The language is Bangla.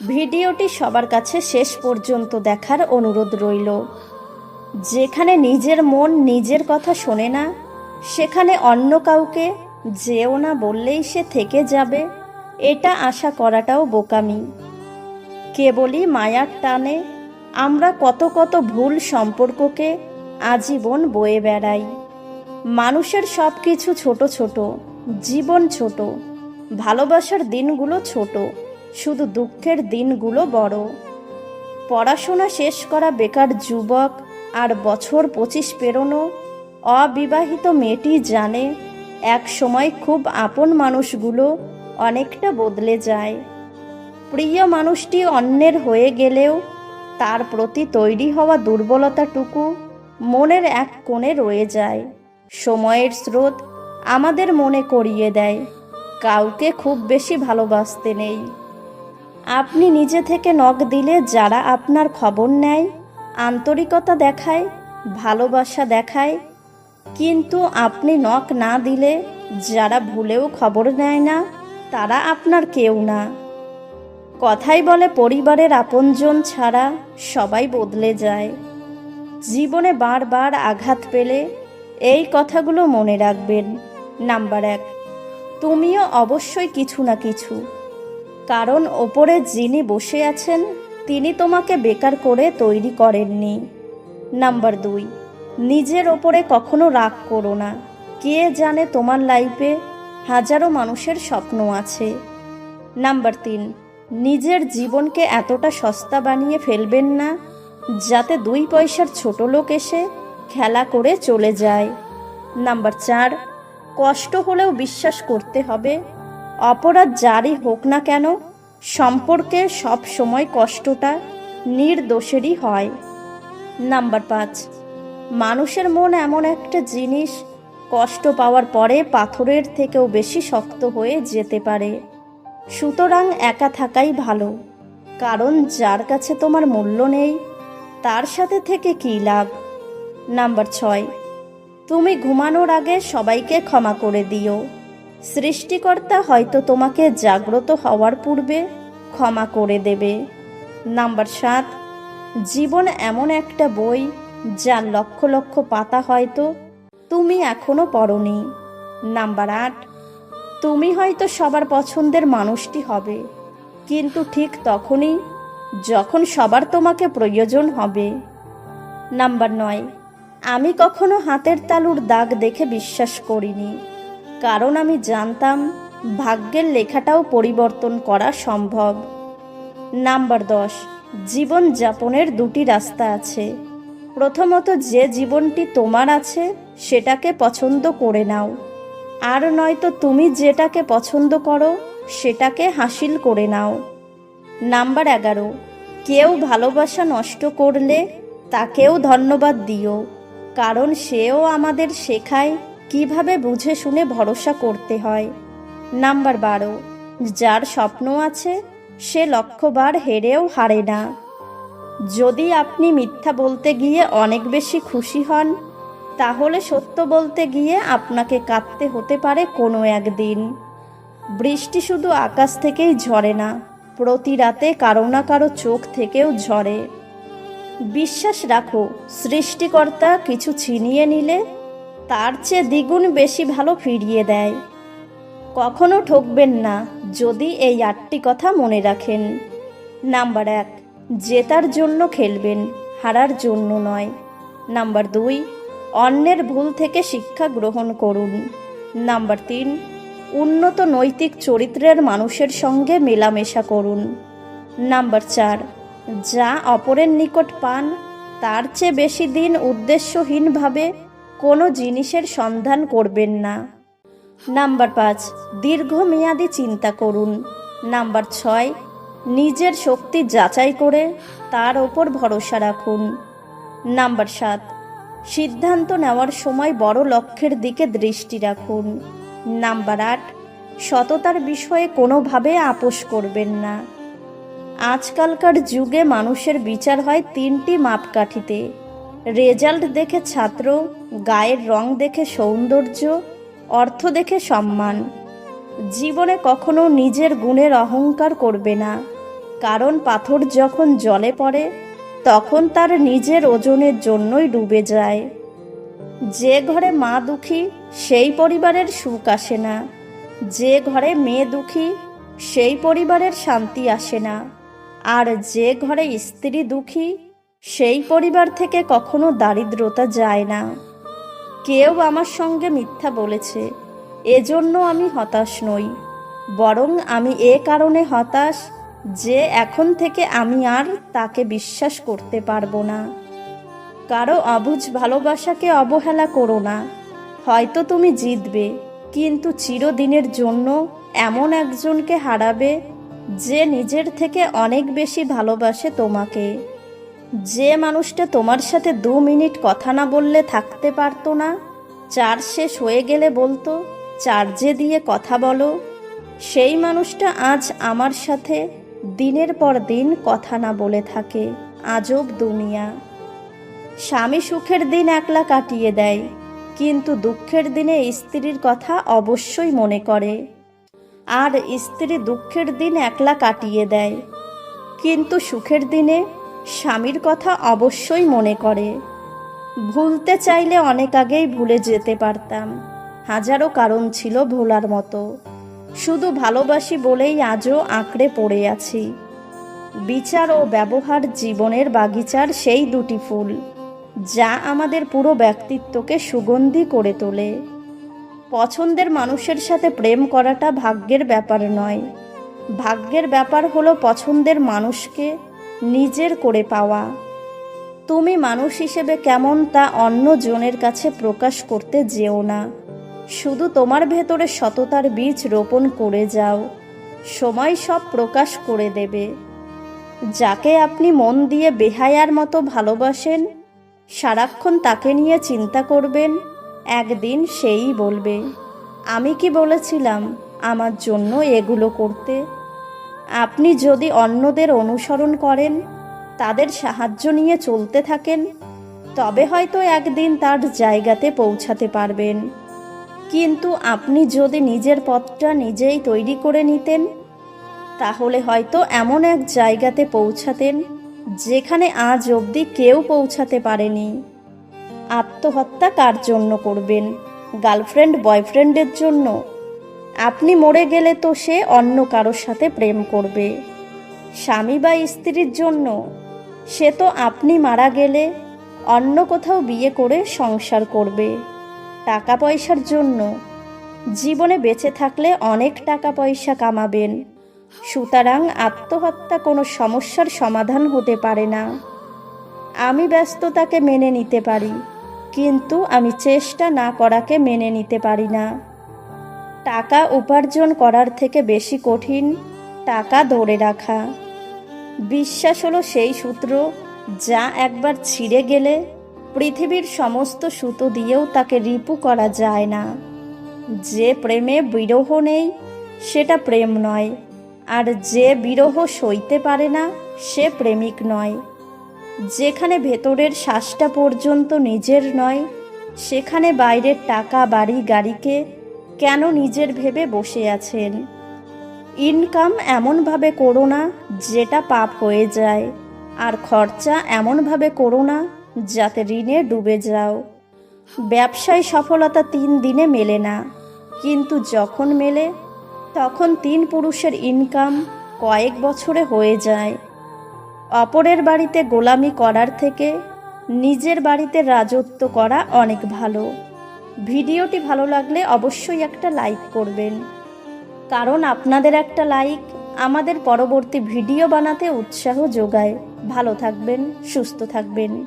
ভিডিওটি সবার কাছে শেষ পর্যন্ত দেখার অনুরোধ রইল। যেখানে নিজের মন নিজের কথা শোনে না, সেখানে অন্য কাউকে যেও না বললেই সে থেকে যাবে, এটা আশা করাটাও বোকামি। কেবলই মায়ার টানে আমরা কত কত ভুল সম্পর্ককে আজীবন বয়ে বেড়াই। মানুষের সব কিছু ছোট ছোট, জীবন ছোট, ভালোবাসার দিনগুলো ছোট। শুধু দুঃখের দিনগুলো বড়। পড়াশোনা শেষ করা বেকার যুবক আর বছর পঁচিশ পেরোনো অবিবাহিত মেয়েটি জানে, এক সময় খুব আপন মানুষগুলো অনেকটা বদলে যায়। প্রিয় মানুষটি অন্যের হয়ে গেলেও তার প্রতি তৈরি হওয়া দুর্বলতাটুকু মনের এক কোণে রয়ে যায়। সময়ের স্রোত আমাদের মনে করিয়ে দেয়, কাউকে খুব বেশি ভালোবাসতে নেই। আপনি নিজে থেকে নখ দিলে যারা আপনার খবর নেয়, আন্তরিকতা দেখায়, ভালোবাসা দেখায়, কিন্তু আপনি নখ না দিলে যারা ভুলেও খবর নেয় না, তারা আপনার কেউ না। কথাই বলে পরিবারের আপনজন ছাড়া সবাই বদলে যায়। জীবনে বারবার আঘাত পেলে এই কথাগুলো মনে রাখবেন। নাম্বার এক, তুমিও অবশ্যই কিছু না কিছু কারণ ওপরে যিনি বসে আছেন, তিনি তোমাকে বেকার করে তৈরি করেননি। নাম্বার দুই, নিজের ওপরে কখনো রাগ করো না। কে জানে তোমার লাইফে হাজারো মানুষের স্বপ্ন আছে। নাম্বার তিন, নিজের জীবনকে এতটা সস্তা বানিয়ে ফেলবেন না, যাতে দুই পয়সার ছোট লোক এসে খেলা করে চলে যায়। নাম্বার চার, কষ্ট হলেও বিশ্বাস করতে হবে। অপরাধ যারই হোক না কেন সম্পর্কে সব সময় কষ্টটা নির্দোষেরই হয়। নাম্বার পাঁচ, মানুষের মন এমন একটা জিনিস কষ্ট পাওয়ার পরে পাথরের থেকেও বেশি শক্ত হয়ে যেতে পারে। সুতরাং একা থাকাই ভালো, কারণ যার কাছে তোমার মূল্য নেই, তার সাথে থেকে কী লাভ? নাম্বার ছয়, তুমি ঘুমানোর আগে সবাইকে ক্ষমা করে দিও। সৃষ্টিকর্তা হয়তো তোমাকে জাগ্রত হওয়ার পূর্বে ক্ষমা করে দেবে। নাম্বার সাত, জীবন এমন একটা বই যার লক্ষ লক্ষ পাতা হয়তো তুমি এখনও পড়নি। নাম্বার আট, তুমি হয়তো সবার পছন্দের মানুষটি হবে, কিন্তু ঠিক তখনই যখন সবার তোমাকে প্রয়োজন হবে। নাম্বার নয়, আমি কখনো হাতের তালুর দাগ দেখে বিশ্বাস করিনি। কারণ আমি জানতাম ভাগ্যের লেখাটাও পরিবর্তন করা সম্ভব। নাম্বার দশ, জীবন যাপনের দুটি রাস্তা আছে। প্রথমত যে জীবনটি তোমার আছে, সেটাকে পছন্দ করে নাও। আর নয়তো তুমি যেটাকে পছন্দ করো, সেটাকে হাসিল করে নাও। নাম্বার এগারো, কেউ ভালোবাসা নষ্ট করলে তাকেও ধন্যবাদ দিও, কারণ সেও আমাদের শেখায় কীভাবে বুঝে শুনে ভরসা করতে হয়? নাম্বার বারো, যার স্বপ্ন আছে, সে লক্ষ্যবার হেরেও হারে না। যদি আপনি মিথ্যা বলতে গিয়ে অনেক বেশি খুশি হন, তাহলে সত্য বলতে গিয়ে আপনাকে কাঁদতে হতে পারে কোনো একদিন। বৃষ্টি শুধু আকাশ থেকেই ঝরে না, প্রতি রাতে কারও না কারও চোখ থেকেও ঝরে। বিশ্বাস রাখো, সৃষ্টিকর্তা কিছু ছিনিয়ে নিলে তার চেয়ে দ্বিগুণ বেশি ভালো ফিরিয়ে দেয়। কখনো ঠকবেন না, যদি এই আটটি কথা মনে রাখেন। নাম্বার এক, জেতার জন্য খেলবেন, হারার জন্য নয়। নাম্বার দুই, অন্যের ভুল থেকে শিক্ষা গ্রহণ করুন। নাম্বার তিন, উন্নত নৈতিক চরিত্রের মানুষের সঙ্গে মেলামেশা করুন। নাম্বার চার, যা অপরের নিকট পান, তার চেয়ে বেশি দিন উদ্দেশ্যহীনভাবে কোনো জিনিসের সন্ধান করবেন না। নাম্বার পাঁচ, দীর্ঘমেয়াদী চিন্তা করুন। নাম্বার ছয়, নিজের শক্তি যাচাই করে তার ওপর ভরসা রাখুন। নাম্বার সাত, সিদ্ধান্ত নেওয়ার সময় বড় লক্ষ্যের দিকে দৃষ্টি রাখুন। নাম্বার আট, সততার বিষয়ে কোনোভাবে আপোষ করবেন না। আজকালকার যুগে মানুষের বিচার হয় তিনটি মাপকাঠিতে। রেজাল্ট দেখে ছাত্র গায়ের রং দেখে সৌন্দর্য, অর্থ দেখে সম্মান। জীবনে কখনো নিজের গুণের অহংকার করবে না। কারণ পাথর যখন জলে পড়ে, তখন তার নিজের ওজনের জন্যই ডুবে যায়। যে ঘরে মা দুঃখী, সেই পরিবারের সুখ আসে না। যে ঘরে মেয়ে দুঃখী, সেই পরিবারের শান্তি আসে না। আর যে ঘরে স্ত্রী দুঃখী, সেই পরিবার থেকে কখনো দারিদ্রতা যায় না। কেউ আমার সঙ্গে মিথ্যা বলেছে, এজন্য আমি হতাশ নই। বরং আমি এ কারণে হতাশ যে এখন থেকে আমি আর তাকে বিশ্বাস করতে পারব না। কারও অবুঝ ভালোবাসাকে অবহেলা করো না। হয়তো তুমি জিতবে, কিন্তু চিরদিনের জন্য এমন একজনকে হারাবে যে নিজের থেকে অনেক বেশি ভালোবাসে তোমাকে। যে মানুষটা তোমার সাথে দু মিনিট কথা না বললে থাকতে পারতো না চার্জ শেষ হয়ে গেলে বলতো চার্জে দিয়ে কথা বলো। সেই মানুষটা আজ আমার সাথে দিনের পর দিন কথা না বলে থাকে, আজব দুনিয়া। স্বামী সুখের দিন একলা কাটিয়ে দেয়, কিন্তু দুঃখের দিনে স্ত্রীর কথা অবশ্যই মনে করে। আর স্ত্রী দুঃখের দিন একলা কাটিয়ে দেয়, কিন্তু সুখের দিনে স্বামীর কথা অবশ্যই মনে করে। ভুলতে চাইলে অনেক আগেই ভুলে যেতে পারতাম। হাজারো কারণ ছিল ভোলার মতো। শুধু ভালোবাসি বলেই আজও আঁকড়ে পড়ে আছি। বিচার ও ব্যবহার জীবনের বাগিচার সেই দুটি ফুল, যা আমাদের পুরো ব্যক্তিত্বকে সুগন্ধি করে তোলে। পছন্দের মানুষের সাথে প্রেম করাটা ভাগ্যের ব্যাপার নয়। ভাগ্যের ব্যাপার হলো পছন্দের মানুষকে নিজের করে পাওয়া। তুমি মানুষ হিসেবে কেমন তা অন্য জনের কাছে প্রকাশ করতে যেও না। শুধু তোমার ভেতরে সততার বীজ রোপণ করে যাও। সময় সব প্রকাশ করে দেবে। যাকে আপনি মন দিয়ে বেহায়ার মতো ভালোবাসেন, সারাক্ষণ তাকে নিয়ে চিন্তা করবেন, একদিন সেই বলবে, আমি কি বলেছিলাম আমার জন্য এগুলো করতে? আপনি যদি অন্যদের অনুসরণ করেন, তাদের সাহায্য নিয়ে চলতে থাকেন, তবে হয়তো একদিন তার জায়গাতে পৌঁছাতে পারবেন। কিন্তু আপনি যদি নিজের পথটা নিজেই তৈরি করে নিতেন, তাহলে হয়তো এমন এক জায়গাতে পৌঁছাতেন, যেখানে আজ অবধি কেউ পৌঁছাতে পারেনি। আত্মহত্যা কার জন্য করবেন? গার্লফ্রেন্ড, বয়ফ্রেন্ডের জন্য? আপনি মরে গেলে তো সে অন্য কারোর সাথে প্রেম করবে। স্বামী বা স্ত্রীর জন্য সে তো আপনি মারা গেলে অন্য কোথাও বিয়ে করে সংসার করবে। টাকা পয়সার জন্য জীবনে বেঁচে থাকলে অনেক টাকা পয়সা কামাবেন। সুতরাং আত্মহত্যা কোনো সমস্যার সমাধান হতে পারে না। আমি ব্যস্ততাকে মেনে নিতে পারি, কিন্তু আমি চেষ্টা না করাকে মেনে নিতে পারি না। টাকা উপার্জন করার থেকে বেশি কঠিন টাকা ধরে রাখা। বিশ্বাস হলো সেই সূত্র, যা একবার ছিঁড়ে গেলে পৃথিবীর সমস্ত সুতো দিয়েও তাকে রিপু করা যায় না। যে প্রেমে বিরহ নেই, সেটা প্রেম নয়, আর যে বিরহ সইতে পারে না, সে প্রেমিক নয়। যেখানে ভেতরের শ্বাসটা পর্যন্ত নিজের নয়, সেখানে বাইরের টাকা, বাড়ি, গাড়িকে কেন নিজের ভেবে বসে আছেন? ইনকাম এমনভাবে করো না, যেটা পাপ হয়ে যায়। আর খরচা এমনভাবে করো না, যাতে ঋণে ডুবে যাও। ব্যবসায় সফলতা তিন দিনে মেলে না, কিন্তু যখন মেলে, তখন তিন পুরুষের ইনকাম কয়েক বছরে হয়ে যায়। অপরের বাড়িতে গোলামি করার থেকে নিজের বাড়িতে রাজত্ব করা অনেক ভালো। ভিডিওটি ভালো লাগলে অবশ্যই একটা লাইক করবেন। কারণ আপনাদের একটা লাইক আমাদের পরবর্তী ভিডিও বানাতে উৎসাহ যোগায়। ভালো থাকবেন, সুস্থ থাকবেন।